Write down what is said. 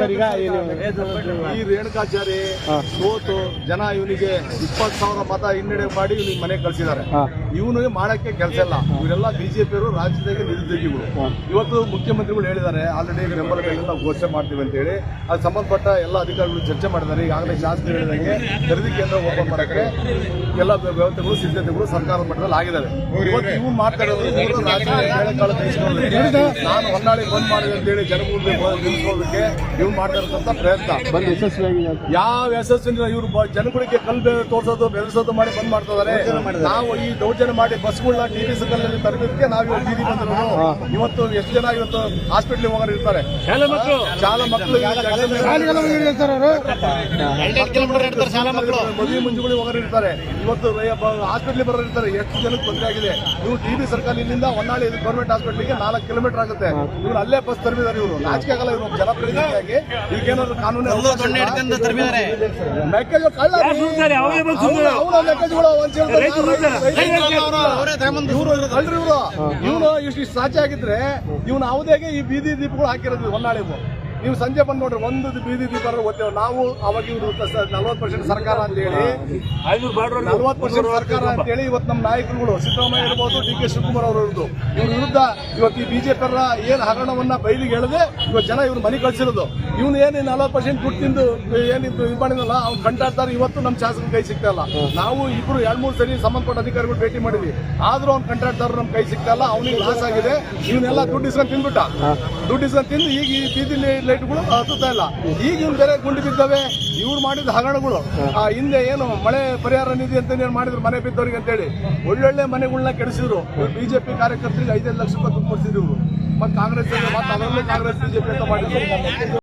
Sir ಈಗ ಏನು- ಈ ರೇಣುಕಾಚಾರಿ ಸೋತು ಜನ ಇವನಿಗೆ ಇಪ್ಪತ್ತು ಸಾವಿರ ಮತ ಹಿನ್ನಡೆ ಮಾಡಿ ಇವ್ನಿಗೆ ಮನೆ ಕಳ್ಸಿದ್ದಾರೆ. ಇವನು ಮಾಡಕ್ಕೆ ಕೆಲಸ ಇಲ್ಲ. ಇವರೆಲ್ಲ ಬಿಜೆಪಿಯವರು ರಾಜ್ಯದಾಗೆ ನಿರುದ್ಯೋಗಿಗಳು. ಇವತ್ತು ಮುಖ್ಯಮಂತ್ರಿಗಳು ಹೇಳಿದ್ದಾರೆ ಆಲ್ರೆಡಿ ಬೆಂಬಲ ಬೆಲೆ ನಾವು ಘೋಷಣೆ ಮಾಡ್ತೀವಿ ಅಂತ ಹೇಳಿ. ಅದು ಸಂಬಂಧಪಟ್ಟ ಎಲ್ಲ ಅಧಿಕಾರಿಗಳು ಚರ್ಚೆ ಮಾಡಿದ್ದಾರೆ. ಈಗಾಗಲೇ ಶಾಸಕರು ಹೇಳಿದಂಗೆ ಖರೀದಿ ಕೇಂದ್ರ ಓಪನ್ ಮಾಡಕ್ಕೆ ಎಲ್ಲ ವ್ಯವಸ್ಥೆಗಳು ಸಿದ್ಧತೆಗಳು ಸರ್ಕಾರದ ಮಟ್ಟದಲ್ಲಿ ಆಗಿದ್ದಾರೆ ಇವತ್ತು ಇವ್ರು ಮಾತಾಡೋದು ನಾನು ಹೊನ್ನಾಳಿ ಬಂದ್ ಮಾಡಿದೆ ಅಂತ ಹೇಳಿ ಜನಗಳಿಗೆ ನಿಲ್ಲಿಸೋದಕ್ಕೆ ಇವ್ರು ಮಾಡ್ತಾ ಇರತಕ್ಕಂಥ ಪ್ರಯತ್ನ. ಬಂದು ಯಶಸ್ವಿಯಾಗಿ ಯಾವ ಯಶಸ್ವಿನ ಇವರು ಜನಗಳಿಗೆ ಕಲ್ ಬೆ- ತೋರ್ಸೋದು ಬೆದರಿಸೋದು ಮಾಡಿ ಬಂದ್ ಮಾಡ್ತಾ ಇದಾರೆ. ನಾವು ಈ ದೌರ್ಜನ್ಯ ಮಾಡಿ ಬಸ್ಗಳನ್ನ ಟಿ ವಿ ಕಲ್ಲಲ್ಲಿ ತರಬೇತಿಗೆ ನಾವು ಇವತ್ತು ಬೀದಿ ಬಂದ್ರು ಇವತ್ತು ಎಷ್ಟು ಜನ ಇವತ್ತು ಹಾಸ್ಪಿಟ್ಲ್ ಹೋಗೋರು ಇರ್ತಾರೆ? ಶಾಲಾ ಮಕ್ಕಳು ಶಾಲಾ ಮಕ್ಕಳು ಮದುವೆ ಮುಂಜುಗಳು ಹೋಗೋರು ಇರ್ತಾರೆ. ಇವತ್ತು ಹಾಸ್ಪಿಟ್ಲ್ ಬರೋರು ಇರ್ತಾರೆ. ಎಷ್ಟು ಜನಕ್ಕೆ ತೊಂದರೆ ಆಗಿದೆ? ಇವ್ರು ಟಿ ಬಿ ಸರ್ಕಲ್ ಇಲ್ಲಿಂದ ಹೊನ್ನಾಳಿ ಗೌರ್ಮೆಂಟ್ ಹಾಸ್ಪಿಟ್ಲಿಗೆ ನಾಲ್ಕು ಕಿಲೋಮೀಟರ್ ಆಗುತ್ತೆ. ಇವ್ರು ಅಲ್ಲೇ ಬಸ್ ತರಬಿದ್ದಾರೆ ಇವರು. ನಾಚಿಕೆ ಆಗಲ್ಲ ಇವರು. ಜನಪ್ರತಿನಿಧಿಯಾಗಿ. ಈಗೇನಾದ್ರು ಕಾನೂನು ಮೆಕ್ಕೆಜೋಳ ಕಳ್ಳ ಅವರ ಮೆಕ್ಕೆಜೋಳ ಇವರು ಕಳ್ರಿ ಇವರು? ಇವನು ಇಷ್ಟು ಸಾಧ್ಯ ಸಾಚೆ ಆಗಿದ್ರೆ ಇವನು ಅವದೇಗೆ ಈ ಬೀದಿ ದೀಪಗಳು ಹಾಕಿರೋದು ಹೊನ್ನಾಳಿವು ನೀವು ಸಂಜೆ ಬಂದು ನೋಡ್ರಿ ಒಂದು ಬೀದಿ ದೀಪ ಓದ್ತೇವೆ. ನಾವು ಅವಾಗ ಇವರು ನಲ್ವತ್ತು ಪರ್ಸೆಂಟ್ ಸರ್ಕಾರ ಅಂತ ಹೇಳಿ ನಲ್ವತ್ತು ಪರ್ಸೆಂಟ್ ಸರ್ಕಾರ ಅಂತ ಹೇಳಿ ಇವತ್ತು ನಮ್ಮ ನಾಯಕರುಗಳು ಸಿದ್ದರಾಮಯ್ಯ ಇರ್ಬೋದು ಡಿ ಕೆ ಶಿವಕುಮಾರ್ ಅವರು ಇರೋದು. ಇವ್ರ ವಿರುದ್ಧ ಇವತ್ತು ಈ ಬಿಜೆಪಿ ಏನು ಏನ್ ಹಗರಣವನ್ನ ಬಯಲಿಗೆ ಹೇಳದೆ ಇವತ್ತು ಜನ ಇವ್ರು ಮನೆ ಕಳ್ಸಿರೋದು. ಇವನು ಏನು ನಲ್ವತ್ತು ಪರ್ಸೆಂಟ್ ದುಡ್ಡು ತಿಂದು ಏನಿದ್ದು ಇದು ಮಾಡಿದಲ್ಲ ಅವ್ನು ಕಂಟಾಡ್ತಾರೆ ಇವತ್ತು ನಮ್ಮ ಶಾಸಕ ಕೈ ಸಿಗ್ತಾ ಇಲ್ಲ. ನಾವು ಇಬ್ರು ಎರಡು ಮೂರು ಸರಿ ಸಂಬಂಧಪಟ್ಟ ಅಧಿಕಾರಿಗಳು ಭೇಟಿ ಮಾಡಿದ್ವಿ. ಆದ್ರೂ ಅವ್ನು ಕಂಟ್ರಾಕ್ಟರ್ ನಮ್ಮ ಕೈ ಸಿಗ್ತಾ ಇಲ್ಲ ಅವನಿಗೆ ಲಾಸ್ ಆಗಿದೆ. ಇವನ್ನೆಲ್ಲ ದುಡ್ಡು ಇಸ್ಕೊಂಡು ತಿಂದ್ಬಿಟ್ಟ. ದುಡ್ಡು ಇಸ್ಕೊಂಡು ತಿಂದು ಈಗ ಈ ಬೀದಿ ಲೈಟ್ಗಳು ಹತ್ತುತ್ತಾ ಇಲ್ಲ. ಈಗ ಇವ್ನು ಬೇರೆ ಗುಂಡಿ ಬಿದ್ದವೆ, ಇವ್ರು ಮಾಡಿದ ಹಗರಣಗಳು. ಆ ಹಿಂದೆ ಏನು ಮಳೆ ಪರಿಹಾರ ನಿಧಿ ಅಂತ ಏನು ಮಾಡಿದ್ರು, ಮನೆ ಬಿದ್ದವರಿಗೆ ಅಂತೇಳಿ ಒಳ್ಳೊಳ್ಳೆ ಮನೆಗಳನ್ನ ಕೆಡಿಸಿದ್ರು. ಬಿಜೆಪಿ ಕಾರ್ಯಕರ್ತರಿಗೆ ಐದೈದು ಲಕ್ಷ ರೂಪಾಯಿ ಕೊಡ್ತಿದ್ರು ಮತ್ತೆ ಕಾಂಗ್ರೆಸ್ ಮತ್ತೆ ಅದರಲ್ಲೂ ಕಾಂಗ್ರೆಸ್ ಬಿಜೆಪಿ ಅಂತ ಮಾಡಿದ್ರು.